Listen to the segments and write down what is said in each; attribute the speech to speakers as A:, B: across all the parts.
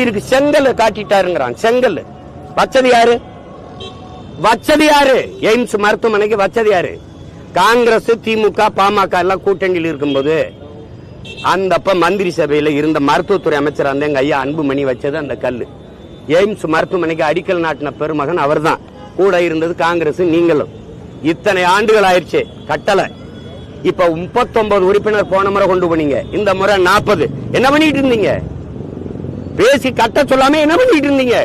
A: இருக்கு செங்கல் காட்டிட்டாருங்கிறான். செங்கல். வச்சது யாரு? வச்சது யாரு? எய்ம்ஸ் மருத்துவமனைக்கு வச்சது யாரு? காங்கிரஸ் திமுக பாமக எல்லாம் கூட்டணியில் இருக்கும்போது அந்த அப்ப மந்திரி சபையில இருந்த மருத்துவத்துறை அமைச்சர் அந்த எங்க ஐயா அன்புமணி வச்சது அந்த கல்லு. எய்ம்ஸ் மருத்துவமனைக்கு அடிக்கல் நாட்டின பெருமகன் அவர்தான். கூட இருந்தது காங்கிரஸ் நீங்களும். இத்தனை ஆண்டுகள் ஆயிடுச்சு கட்டளை இப்ப முப்பத்தொன்பது உறுப்பினர் போன முறை கொண்டு போனீங்க. இந்த முறை நாற்பது என்ன பண்ணிட்டு இருந்தீங்க? பேசி கட்ட சொல்லாம என்ன பண்ணிட்டு இருந்தீங்க?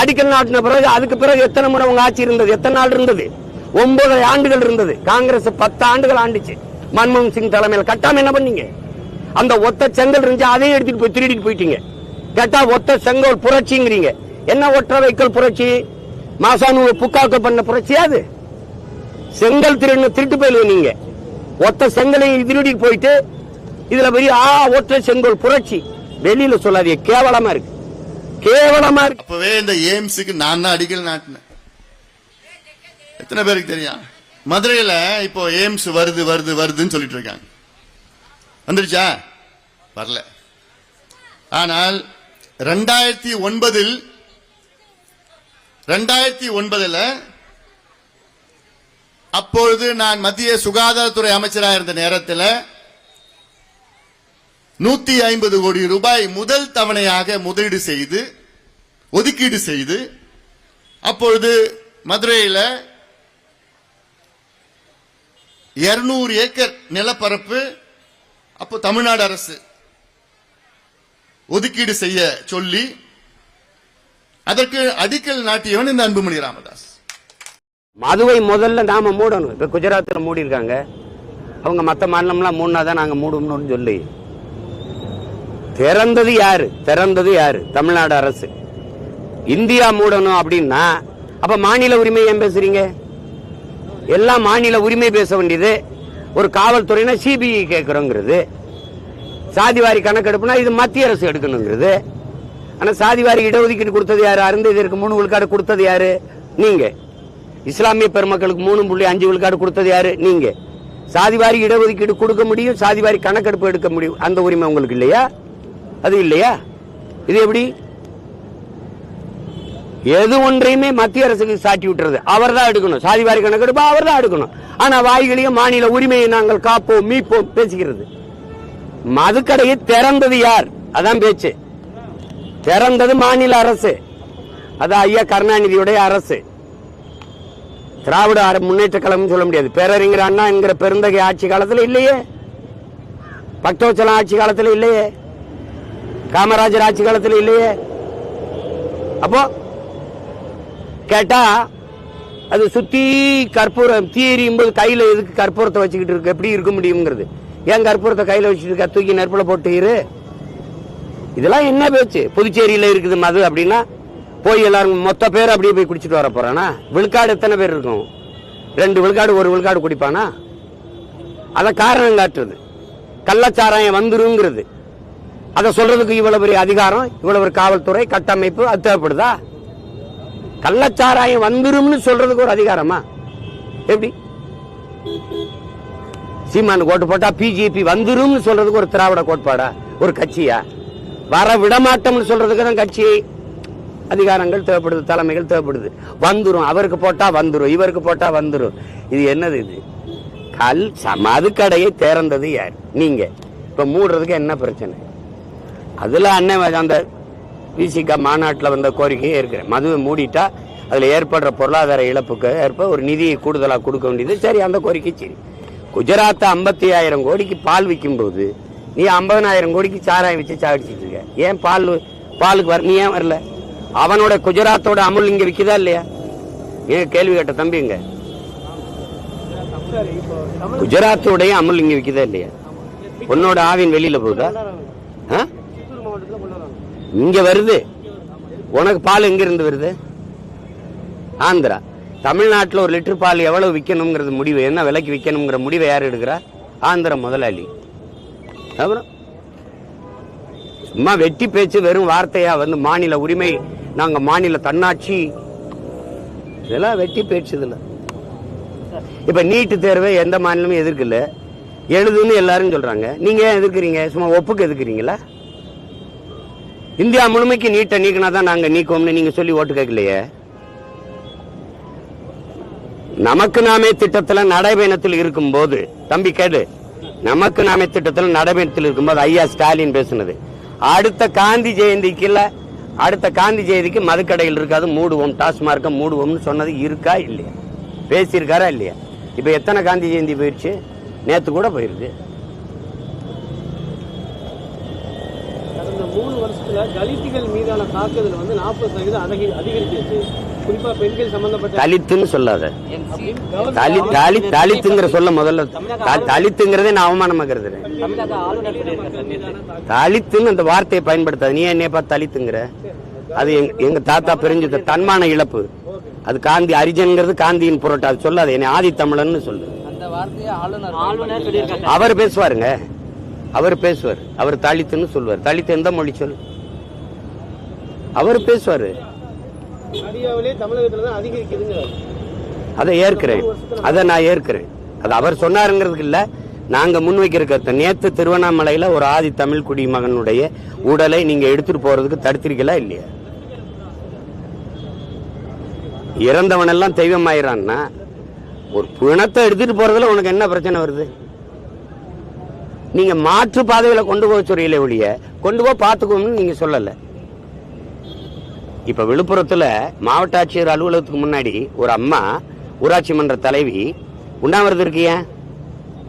A: அடிக்கல் நாட்டின பிறகு அதுக்கு பிறகு எத்தனை முறை உங்க ஆட்சி இருந்தது? எத்தனை நாள் இருந்தது? ஒன்பது ஆண்டுகள் இருந்தது. காங்கிரஸ் பத்து ஆண்டுகள் ஆண்டுச்சு. மன்மோகன் சிங் தலைமையில். கட்டாம என்ன பண்ணீங்க? அந்த ஒத்த செங்கல் இருந்துச்சு அதையும் எடுத்துட்டு போய் திருடிட்டு போயிட்டீங்க. கேட்டா ஒத்த செங்கல் புரட்சிங்கிறீங்க. என்ன ஒற்ற வைக்கல் புரட்சி? மாசானு புக்காக்கள் பண்ண புரட்சி அது? செங்கல் திருடு திருட்டு போயிடுவீங்க நீங்க. ஒத்த செங்கலையும் திருடி போயிட்டு இதுல பெரிய ஆ ஒற்ற செங்கல் புரட்சி. வெளியில சொல்லாதீங்க. கேவலமா இருக்கு. கேவலமா இருக்கு.
B: அப்பவே இந்த எய்ம்ஸுக்கு நான் தான் அடிக்கல் நாட்டினேன். எத்தனை பேருக்கு தெரியும்? மதுரையில இப்போ எய்ம்ஸ் வருது வருது வருதுன்னு சொல்லிட்டு இருக்காங்க. வந்துருச்சா? வரல. ஆனால் ரெண்டாயிரத்தி ஒன்பதில் ரெண்டாயிரத்தி ஒன்பதுல அப்பொழுது நான் மத்திய சுகாதாரத்துறை அமைச்சராக இருந்த நேரத்தில் நூத்தி ஐம்பது கோடி ரூபாய் முதல் தவணையாக முதலீடு செய்து ஒதுக்கீடு செய்து அப்பொழுது மதுரையில் இருநூறு ஏக்கர் நிலப்பரப்பு அப்போ தமிழ்நாடு அரசு ஒதுக்கீடு செய்ய சொல்லி அதற்கு அடிக்கல் நாட்டியவன் இந்த அன்புமணி ராமதாஸ்.
A: மதுவை முதல்ல நாம மூடணும். இப்ப குஜராத்தில் மூடி இருக்காங்க அவங்க மத்த மாநிலம்லாம் மூணா தான் நாங்க மூடணும்னு சொல்லி. திறந்தது யாரு? திறந்தது யாரு? தமிழ்நாடு அரசு. இந்தியா மூடணும் அப்படின்னா அப்ப மாநில உரிமை ஏன் பேசுறீங்க? எல்லாம் மாநில உரிமை பேச வேண்டியது. ஒரு காவல்துறைனா சிபிஐ கேட்கிறோங்கிறது. சாதிவாரி கணக்கெடுப்புனா இது மத்திய அரசு எடுக்கணுங்கிறது. ஆனா சாதிவாரி இடஒதுக்கீடு கொடுத்தது யாரு? அருந்ததிற்கு மூணு விழுக்காடு கொடுத்தது யாரு? நீங்க. இஸ்லாமிய பெருமக்களுக்கு மூணு புள்ளி அஞ்சு விழுக்காடு கொடுத்தது யாரு? நீங்க. சாதிவாரி இடஒதுக்கீடு கொடுக்க முடியும் சாதிவாரி கணக்கெடுப்பு எடுக்க முடியும். அந்த உரிமை உங்களுக்கு இல்லையா? அது இல்லையா? இது எப்படி? எது ஒன்றையுமே மத்திய அரசுக்கு சாட்டி விட்டுறது. அவர் தான் எடுக்கணும் சாதிவாரி கணக்கெடுப்பு அவர் தான் எடுக்கணும். ஆனா வாய்களையும் மாநில உரிமையை நாங்கள் காப்போம் மீட்போம் பேசுகிறது. மதுக்கடையை திறந்தது யார்? அதான் பேச்சு. திறந்தது மாநில அரசு. அது ஐயா கருணாநிதியுடைய அரசு. திராவிட முன்னேற்ற கழகம் சொல்ல முடியாது. பேரறிஞர் அண்ணா என்கிற பெருந்தகை ஆட்சி காலத்துல இல்லையே? பக்தோச்சலம் ஆட்சி காலத்துல இல்லையே? காமராஜர் ஆட்சி காலத்தில் இல்லையே? அப்போ கேட்டா அது சுத்தி கற்பூரம் தீ எரியும் கையில எதுக்கு கற்பூரத்தை வச்சுக்கிட்டு இருக்கு? எப்படி இருக்க முடியுங்கிறது ஏன் கற்பூரத்தை கையில வச்சுட்டு இருக்க? தூக்கி நெருப்புல போட்டு இரு. இதெல்லாம் என்ன பேச்சு? புதுச்சேரியில இருக்குது மது அப்படின்னா போய் எல்லாரும் மொத்த பேர் அப்படியே போய் குடிச்சிட்டு வர போறானா? விழுக்காடு எத்தனை பேர் இருக்கும்? ரெண்டு விழுக்காடு ஒரு விழுக்காடு குடிப்பானா? அத காரணம் காட்டுறது. கள்ளச்சாராயம் வந்துருங்கிறது. அதை சொல்றதுக்கு இவ்வளவு பெரிய அதிகாரம் இவ்வளவு காவல்துறை கட்டமைப்பு அது தேவைப்படுதா? கள்ளச்சாராயம் வந்துரும்னு சொல்றதுக்கு ஒரு அதிகாரமா? எப்படி? சீமான் கோட்டு போட்டா பிஜேபி வந்துரும்னு சொல்றதுக்கு ஒரு திராவிட கோட்பாடா? ஒரு கட்சியா? வர விடமாட்டோம்னு சொல்றதுக்கு தான் கட்சி அதிகாரங்கள் தேவைப்படுது தலைமைகள் தேவைப்படுது. வந்துரும் அவருக்கு போட்டா வந்துரும் இவருக்கு போட்டா வந்துரும். இது என்னது இது? கல் சமாது கடையை திறந்தது யார்? நீங்க. இப்ப மூடுறதுக்கு என்ன பிரச்சனை? அதில் அண்ணன் அந்த விசிகா மாநாட்டில் வந்த கோரிக்கையும் இருக்கிறேன். மதுவை மூடிட்டா அதில் ஏற்படுற பொருளாதார இழப்புக்கு ஏற்ப ஒரு நிதியை கூடுதலாக கொடுக்க வேண்டியது. சரி அந்த கோரிக்கை சரி. குஜராத்தை ஐம்பத்தி ஆயிரம் கோடிக்கு பால் விற்கும்போது நீ ஐம்பதனாயிரம் கோடிக்கு சாராயம் வச்சு சாடிச்சிட்டு இருக்க. ஏன் பால் பாலுக்கு வர நீ ஏன் வரல? அவனோட குஜராத்தோட அமுல் இங்கே விற்கிதா இல்லையா? ஏன் கேள்வி கேட்ட தம்பிங்க குஜராத்தோடைய அமுல் இங்கே விற்கிதா இல்லையா? உன்னோட ஆவின் வெளியில போகுதா? ஆ? இங்க வருது. உனக்கு பால் எங்க இருந்து வருது? ஆந்திரா. தமிழ்நாட்டில் ஒரு லிட்டர் பால் எவ்வளவு விற்கணுங்கிறது முடிவு. என்ன விலைக்கு விற்கணுங்கிற முடிவை யார் எடுக்கிறா? ஆந்திர முதலாளி. அப்புறம்? சும்மா வெட்டி பேச்சு வெறும் வார்த்தையா வந்து மாநில உரிமை நாங்க மாநில தன்னாட்சி. இதெல்லாம் வெட்டி பேச்சு இதில். இப்ப நீட்டு தேர்வை எந்த மாநிலமும் எதிர்க்கல. எழுதுன்னு எல்லாரும் சொல்றாங்க. நீங்க ஏன் எதிர்க்கிறீங்க? சும்மா ஒப்புக்கு எதிர்க்கிறீங்களா? இந்தியா முழுமைக்கு நீட்டை நீக்கினா தான் நாங்க நீக்குவோம்னு நீங்க சொல்லி ஓட்டு கேட்கலையே. நமக்கு நாமே திட்டத்தில் நடைபயணத்தில் இருக்கும்போது தம்பி கேடு நமக்கு நாமே திட்டத்தில் நடைபயணத்தில் இருக்கும்போது ஐயா ஸ்டாலின் பேசுனது. அடுத்த காந்தி ஜெயந்திக்கு இல்ல அடுத்த காந்தி ஜெயந்திக்கு மதுக்கடையில் இருக்காது மூடுவோம் டாஸ்மார்க்க மூடுவோம்னு சொன்னது இருக்கா இல்லையா? பேசியிருக்காரா இல்லையா? இப்ப எத்தனை காந்தி ஜெயந்தி போயிடுச்சு நேத்து கூட போயிருக்கு.
C: மூணு வருஷத்துல தலித்துகள் மீதான தாக்குதல் வந்து நாற்பது சதவீதம் அதிகரி அதிகரிச்சிருச்சு. குறிப்பா பெண்கள் சம்பந்தப்பட்ட
A: தலித்துன்னு சொல்லாத.
C: அப்படின்னு கவர்னர்
A: தலி தலி தலித்துங்கிற சொல்ல முதல்ல. தலித்துங்கிறதே நான் அவமானமா கருதுறேன் தலித்துன்னு அந்த வார்த்தையை பயன்படுத்தாது. நீ என்னைய பார்த்து தலித்துங்கிற? அது எங்க- எங்க தாத்தா பிரிஞ்சு தன்மான இழப்பு. அது காந்தி அரிஜன்ங்கிறது காந்தியின் புரட்டு. அது சொல்லாது. என்னை ஆதி தமிழன்னு சொல்லு.
C: அந்த வார்த்தையை ஆளுநர் ஆளுநர் சொல்லியிருக்காரு.
A: அவர் பேசுவாருங்க. அவர் பேசுவார். அவர் தலித்துன்னு சொல்லுவார் தலித்து எந்த மொழி சொல்? அவர் பேசுவாரு. அதை ஏற்கிறேன். அதை நான் ஏற்கிறேன். அது அவர் சொன்னாருங்கிறதுக்கு இல்ல. நாங்க முன்வைக்கிற கருத்து நேத்து திருவண்ணாமலையில ஒரு ஆதி தமிழ் குடிமகனுடைய உடலை நீங்க எடுத்துட்டு போறதுக்கு தடுத்திருக்கலா இல்லையா? இறந்தவன் எல்லாம் தெய்வம் ஆயிரான்னா ஒரு பிணத்தை எடுத்துட்டு போறதுல உனக்கு என்ன பிரச்சனை வருது? நீங்க மாற்று பாதையில கொண்டு போக சொல்றீங்களே ஒழிய கொண்டு போய் பாத்துக்கோம்னு நீங்க சொல்லல. இப்ப விழுப்புரத்துல மாவட்ட ஆட்சியர் அலுவலகத்துக்கு முன்னாடி ஒரு அம்மா ஊராட்சி மன்ற தலைவி உண்ணாவிரதம் இருக்கு ஏன்?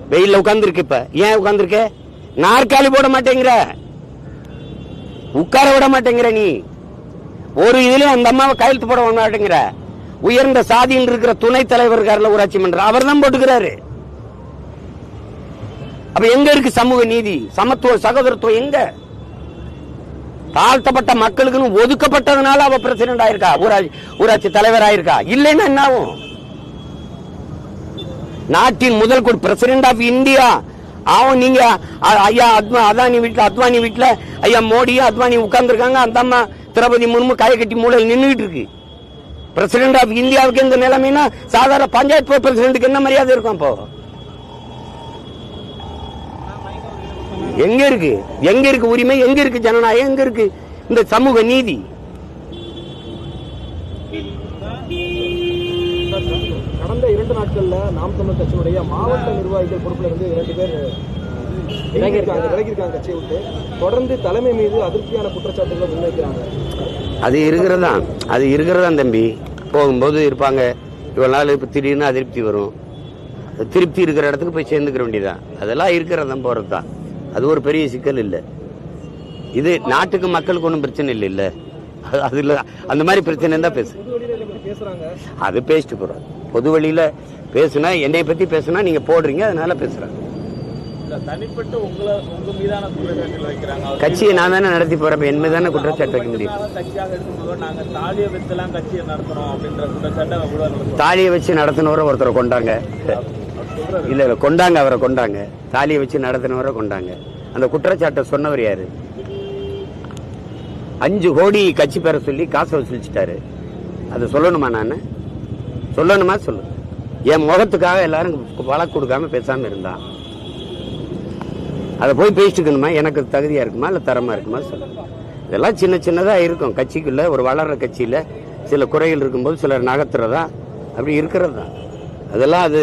A: வெயில்ல உட்கார்ந்துருக்கு இப்ப. ஏன் உட்கார்ந்துருக்க? நாற்காலி போட மாட்டேங்கிற. உட்கார விட மாட்டேங்கிற நீ. ஒரு இதுலயும் அந்த அம்மாவை கையெழுத்து போட மாட்டேங்கிற. உயர்ந்த சாதியில் இருக்கிற துணைத் தலைவர் இருக்காருல ஊராட்சி மன்றம் அவர் தான் போட்டுக்கிறாரு. அப்ப எங்க இருக்கு சமூக நீதி? சமத்துவ சகோதரத்துவம் எங்க? தாழ்த்தப்பட்ட மக்களுக்குன்னு ஒதுக்கப்பட்டதுனால அவ பிரசிடென்ட் ஆயிருக்கா? ஊராட்சி ஊராட்சி தலைவர் ஆயிருக்கா? இல்லைன்னா என்ன ஆகும்? நாட்டின் முதல் குடி பிரசிடென்ட் ஆஃப் இந்தியா அவன் நீங்க ஐயா அத்வா அதானி வீட்டுல அத்வானி வீட்டுல ஐயா மோடியும் அத்வானி உட்கார்ந்துருக்காங்க அந்த அம்மா திரௌபதி முர்மு கையை கட்டி மூலையில் நின்றுட்டு இருக்கு. பிரசிடண்ட் ஆஃப் இந்தியாவுக்கு இந்த நிலைமைனா சாதாரண பஞ்சாயத்து பிரசிடண்ட்டுக்கு என்ன மரியாதை இருக்கும் அப்போ? எங்க இருக்கு? எங்க இருக்கு உரிமை? எங்க இருக்கு ஜனநாயகம்? எங்க இருக்கு இந்த சமூக நீதி?
C: கடந்த இரண்டு நாட்கள்ல நாம் தமிழ் கட்சியினுடைய மாவட்ட நிர்வாகிகள் பொறுப்புல இருந்து இரண்டு பேர் விலகியிருக்காங்க விலகியிருக்காங்க கட்சியை விட்டு. தொடர்ந்து தலைமை மீது அதிருப்தியான குற்றச்சாட்டுகளை முன்வைக்கிறாங்க.
A: அது இருக்கிறதா? அது இருக்கிறதா தம்பி? போகும்போது இருப்பாங்க. இவ்வளவு நாள் இப்போ திடீர்னு அதிருப்தி வரும். அது திருப்தி இருக்கிற இடத்துக்கு போய் சேர்ந்துக்கிற வேண்டியதான் அதெல்லாம் இருக்கிறதான் போறது தான் அது ஒரு பெரிய சிக்கல் இல்லை. இது நாட்டுக்கு மக்களுக்கு ஒன்றும் பிரச்சனை இல்லை இல்ல. அது- இல்லை. அந்த மாதிரி பிரச்சனை தான் பேசு. அது பேசிட்டு போறோம். பொது வழியில பேசுனா என்னை பத்தி பேசுனா நீங்க போடுறீங்க அதனால
C: வைக்கிறாங்க
A: கட்சியை நான் தானே நடத்தி போறேன் என் மீது தானே குற்றச்சாட்டு வைக்க முடியும்.
C: தாலியை
A: வச்சு நடத்தினவரை ஒருத்தரை கொண்டாங்க. இல்ல இல்ல கொண்டாங்க அவரை கொண்டாங்க. தாலியை வச்சு நடத்தினவரை கொண்டாங்க. அந்த குற்றச்சாட்டை சொன்னவர் யாரு? அஞ்சு கோடி கட்சி பெற சொல்லி காசை வசூலிச்சிட்டாரு. அதை சொல்லணுமா நான்? சொல்லணுமா? சொல்லு. என் முகத்துக்காக எல்லாரும் வழக்கு கொடுக்காம பேசாம இருந்தான் அதை போய் பேசிட்டுக்கணுமா எனக்கு தகுதியா இருக்குமா? இல்ல தரமா இருக்குமா? சொல்லு. இதெல்லாம் சின்ன சின்னதா இருக்கும். கட்சிக்குள்ள ஒரு வளர்ற கட்சியில சில குறைகள் இருக்கும்போது சிலர் நகர்த்துறதா? அப்படி இருக்கிறது தான். அதெல்லாம் அது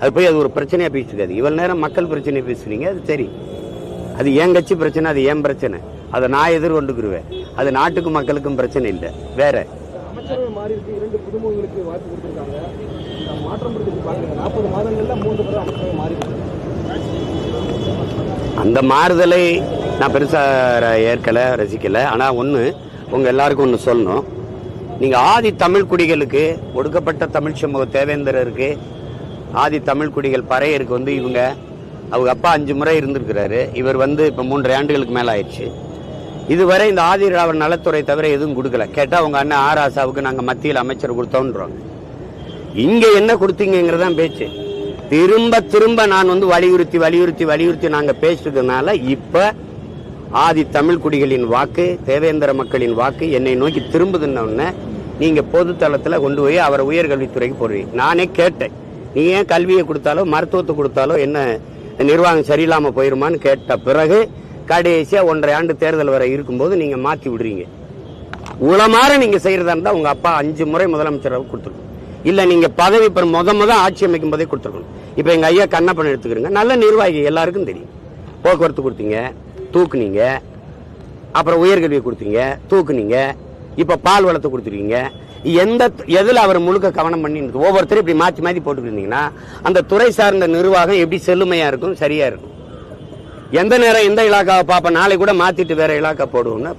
A: அது போய் அது ஒரு பிரச்சனையா பேசிட்டு இருக்காது இவ்வளவு நேரம் மக்கள் பிரச்சனையை பேசுனீங்க அது சரி. அது என் கட்சி பிரச்சனை அது என் பிரச்சனை. அதை நான் எதிர்கொண்டுக்குருவேன். அது நாட்டுக்கும் மக்களுக்கும் பிரச்சனை இல்லை. வேற. அந்த மாறுதலை நான் பெருசா ர- ஏற்கல ரசிக்கல. ஆனா ஒண்ணு உங்க எல்லாருக்கும் ஒண்ணு சொல்லணும். நீங்க ஆதி தமிழ் குடிகளுக்கு ஒடுக்கப்பட்ட தமிழ் சமூக தேவேந்திரருக்கு ஆதி தமிழ் குடிகள் பறையருக்கு வந்து இவங்க அவங்க அப்பா அஞ்சு முறை இருந்திருக்கிறாரு. இவர் வந்து இப்போ மூன்றரை ஆண்டுகளுக்கு மேலே ஆயிடுச்சு இதுவரை இந்த ஆதி திராவிட நலத்துறை தவிர எதுவும் கொடுக்கல. கேட்டால் அவங்க அண்ணன் ஆர் ஆசாவுக்கு நாங்கள் மத்தியில் அமைச்சர் கொடுத்தோன்றோம். இங்கே என்ன கொடுத்தீங்கிறதான் பேச்சு. திரும்ப திரும்ப நான் வந்து வலியுறுத்தி வலியுறுத்தி வலியுறுத்தி நாங்கள் பேசுறதுனால இப்போ ஆதி தமிழ் குடிகளின் வாக்கு தேவேந்திர மக்களின் வாக்கு என்னை நோக்கி திரும்புதுன்ன உடனே நீங்க பொது கொண்டு போய் அவரை உயர்கல்வித்துறைக்கு போடுவீங்க. நானே கேட்டேன். நீ ஏன் கல்வியை கொடுத்தாலோ மருத்துவத்தை கொடுத்தாலோ என்ன நிர்வாகம் சரியில்லாமல் போயிருமான்னு கேட்ட பிறகு கடைசியாக ஒன்றரை ஆண்டு தேர்தல் வரை இருக்கும்போது நீங்கள் மாற்றி விடுறீங்க. உளமாற நீங்கள் செய்கிறதா இருந்தால் உங்கள் அப்பா அஞ்சு முறை முதலமைச்சராக கொடுத்துருக்கணும். இல்லை நீங்கள் பதவி இப்போ முத முத ஆட்சி அமைக்கும் போதே கொடுத்துருக்கணும். இப்போ எங்கள் ஐயா கண்ணப்பன் எடுத்துக்கிறீங்க. நல்ல நிர்வாகி எல்லாருக்கும் தெரியும். போக்குவரத்து கொடுத்தீங்க தூக்குனீங்க. அப்புறம் உயர்கல்வியை கொடுத்தீங்க தூக்குனீங்க. இப்போ பால் வளத்தை கொடுத்துருக்கீங்க. எந்த எதில் அவர் முழுக்க கவனம் பண்ணி ஒவ்வொருத்தரும் இப்படி மாற்றி மாற்றி போட்டுக்கிட்டீங்கன்னா அந்த துறை சார்ந்த நிர்வாகம் எப்படி செல்லுமையாக இருக்கும் சரியாக இருக்கும்? எந்த நேரம் எந்த இலாக்காவை பார்ப்போம் நாளை கூட மாற்றிட்டு வேற இலாக்கா போடுவோம்னா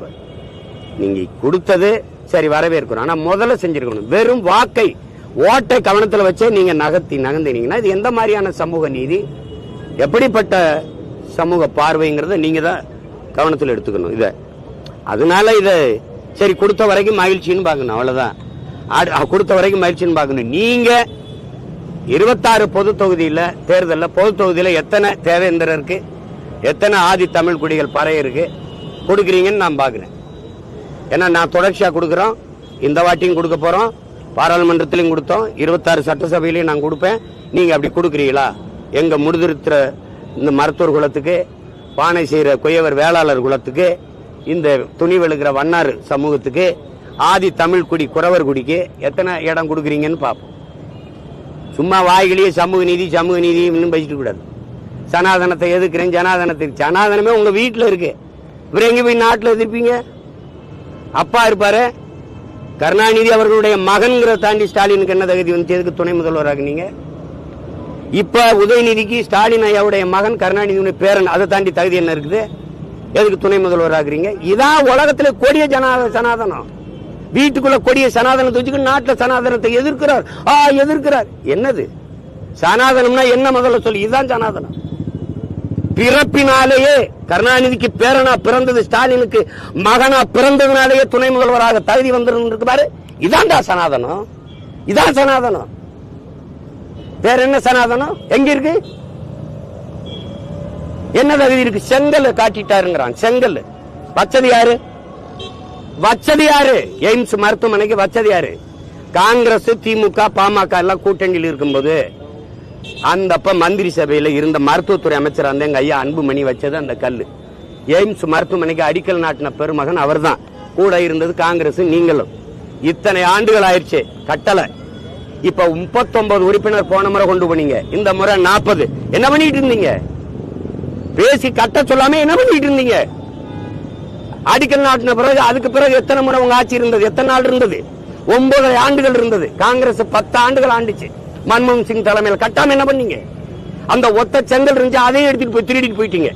A: நீங்கள் கொடுத்தது சரி வரவேற்கிறோம். ஆனால் முதல்ல செஞ்சுருக்கணும். வெறும் வாக்கை ஓட்டை கவனத்தில் வச்சே நீங்கள் நகர்த்தி நகர்ந்துனீங்கன்னா இது எந்த மாதிரியான சமூக நீதி? எப்படிப்பட்ட சமூக பார்வைங்கிறத நீங்கள் தான் கவனத்தில் எடுத்துக்கணும். இதை அதனால இதை சரி கொடுத்த வரைக்கும் மகிழ்ச்சின்னு பார்க்கணும். அவ்வளோதான் கொடுத்த வரைக்கும் மகிழ்ச்சின்னு பார்க்கணும். நீங்க இருபத்தாறு பொது தொகுதியில் தேர்தலில் பொது தொகுதியில் எத்தனை தேவேந்திரர் இருக்கு? எத்தனை ஆதி தமிழ் குடிகள் பறைய இருக்கு? கொடுக்குறீங்கன்னு நான் பார்க்குறேன். ஏன்னா நான் தொடர்ச்சியாக கொடுக்குறோம். இந்த வாட்டியும் கொடுக்க போகிறோம் பாராளுமன்றத்திலையும் கொடுத்தோம். இருபத்தாறு சட்டசபையிலையும் நான் கொடுப்பேன். நீங்கள் அப்படி கொடுக்குறீங்களா? எங்கள் முடிதிருத்துற இந்த மருத்துவர் குலத்துக்கு பானை செய்கிற குயவர் வேளாளர் குலத்துக்கு இந்த துணி வெளுக்கிற வண்ணார் சமூகத்துக்கு ஆதி தமிழ் குடி குறவர் குடிக்கு எத்தனை இடம் கொடுக்குறீங்கன்னு பார்ப்போம். சும்மா வாய்களையே சமூக நீதி சமூக நீதி இன்னும் பேசிட்டு கூடாது. சனாதனத்தை எதுக்குறேன் ஜனாதனத்துக்கு சனாதனமே உங்கள் வீட்டில் இருக்கு. இவர் எங்கே போய் நாட்டில் எதிர்ப்பீங்க? அப்பா இருப்பார். கருணாநிதி அவர்களுடைய மகன்கிற தாண்டி ஸ்டாலினுக்கு என்ன தகுதி வந்து எதுக்கு துணை முதல்வராக நீங்க? இப்ப உதயநிதிக்கு ஸ்டாலின் ஐயாவுடைய மகன் கருணாநிதியுடைய பேரன் அதை தாண்டி தகுதி என்ன இருக்குது? எதுக்கு துணை முதல்வராகிறீங்க? இதான் உலகத்தில் கொடிய ஜனா சனாதனம். வீட்டுக்குள்ள கொடிய சனாதனத்தை வச்சுக்கிட்டு நாட்டுல சனாதனத்தை எதிர்க்கிறார். ஆ எதிர்க்கிறார். என்னது? சனாதனம்னா என்ன முதல்ல சொல்லி? இதுதான் சனாதனம். பிறப்பினாலேயே கருணாநிதிக்கு பேரனா பிறந்தது ஸ்டாலினுக்கு மகனா பிறந்ததுனாலேயே துணை முதல்வராக தகுதி வந்திருக்கு பாரு. இதான்டா சனாதனம். இதான் சனாதனம். வேற என்ன சனாதனம்? எங்க இருக்கு? என்ன தகுதி இருக்கு? செங்கல் காட்டிட்டாருங்கிறான். செங்கல். வச்சது யாரு? வச்சது யாரு எய்ம்ஸ் மருத்துவமனைக்கு வச்சது யாரு காங்கிரஸ் திமுக பாமக எல்லாம் கூட்டணியில் இருக்கும்போது அந்த அப்ப மந்திரி சபையில இருந்த மருத்துவத்துறை அமைச்சர் அந்த எங்க ஐயா அன்புமணி வச்சது அந்த கல் எய்ம்ஸ் மருத்துவமனைக்கு அடிக்கல் நாட்டின பெருமகன் அவர்தான். கூட இருந்தது காங்கிரஸ் நீங்களும். இத்தனை ஆண்டுகள் ஆயிடுச்சு கட்டளை இப்ப முப்பத்தொன்பது உறுப்பினர் போன முறை கொண்டு போனீங்க. இந்த முறை நாற்பது என்ன பண்ணிட்டு இருந்தீங்க? பேசி கட்ட சொல்லாம என்ன பண்ணிட்டு இருந்தீங்க? அடிக்கல் நாட்டின பிறகு அதுக்கு பிறகு எத்தனை முறை உங்க ஆட்சி இருந்தது? எத்தனை நாள் இருந்தது? ஒன்பது ஆண்டுகள் இருந்தது. காங்கிரஸ் பத்து ஆண்டுகள் ஆண்டுச்சு. மன்மோகன் சிங் தலைமையில். கட்டாம என்ன பண்ணீங்க? அந்த ஒத்த செங்கல் இருந்துச்சு அதையும் எடுத்துட்டு போய் திருடிட்டு போயிட்டீங்க.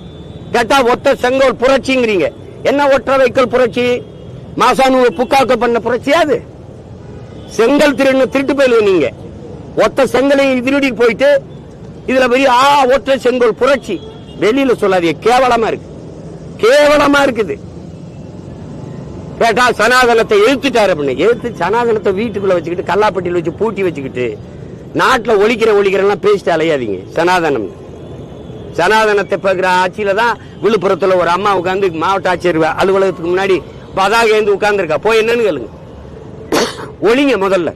A: கேட்டா ஒத்த செங்கல் புரட்சிங்கிறீங்க. என்ன ஒற்ற வைக்கல் புரட்சி? மாசானு புக்காக்க பண்ண புரட்சியா அது? செங்கல் திருடு திருட்டு போயிடுவீங்க நீங்க. ஒத்த செங்கலை திருடிட்டு போயிட்டு இதுல பெரிய ஆ ஒற்றை செங்கல் புரட்சி. வெளியில சொல்லாதீங்க. கேவலமா இருக்கு. கேவலமா இருக்குது. கேட்டா சனாதனத்தை எழுத்துட்டாரு அப்படின்னு எழுத்து சனாதனத்தை வீட்டுக்குள்ள வச்சுக்கிட்டு கல்லாப்பட்டியில் வச்சு பூட்டி வச்சுக்கிட்டு நாட்டுல ஒழிக்கிற ஒழிக்கிறெல்லாம் பேசிட்டு அலையாதீங்க. சனாதனம். சனாதனத்தை பார்க்கிற ஆட்சியில தான் விழுப்புரத்துல ஒரு அம்மா உட்கார்ந்து மாவட்ட ஆட்சியர் அலுவலகத்துக்கு முன்னாடி பதாக ஏந்து உட்கார்ந்துருக்கா? போய் என்னன்னு கேளுங்க. ஒளிங்க முதல்ல.